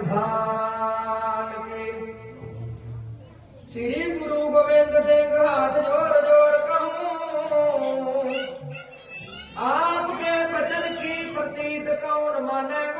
की। श्री गुरु गोविंद सिंह हाथ ज़ोर ज़ोर कहूँ। आपके वचन की प्रतीत कौन माने?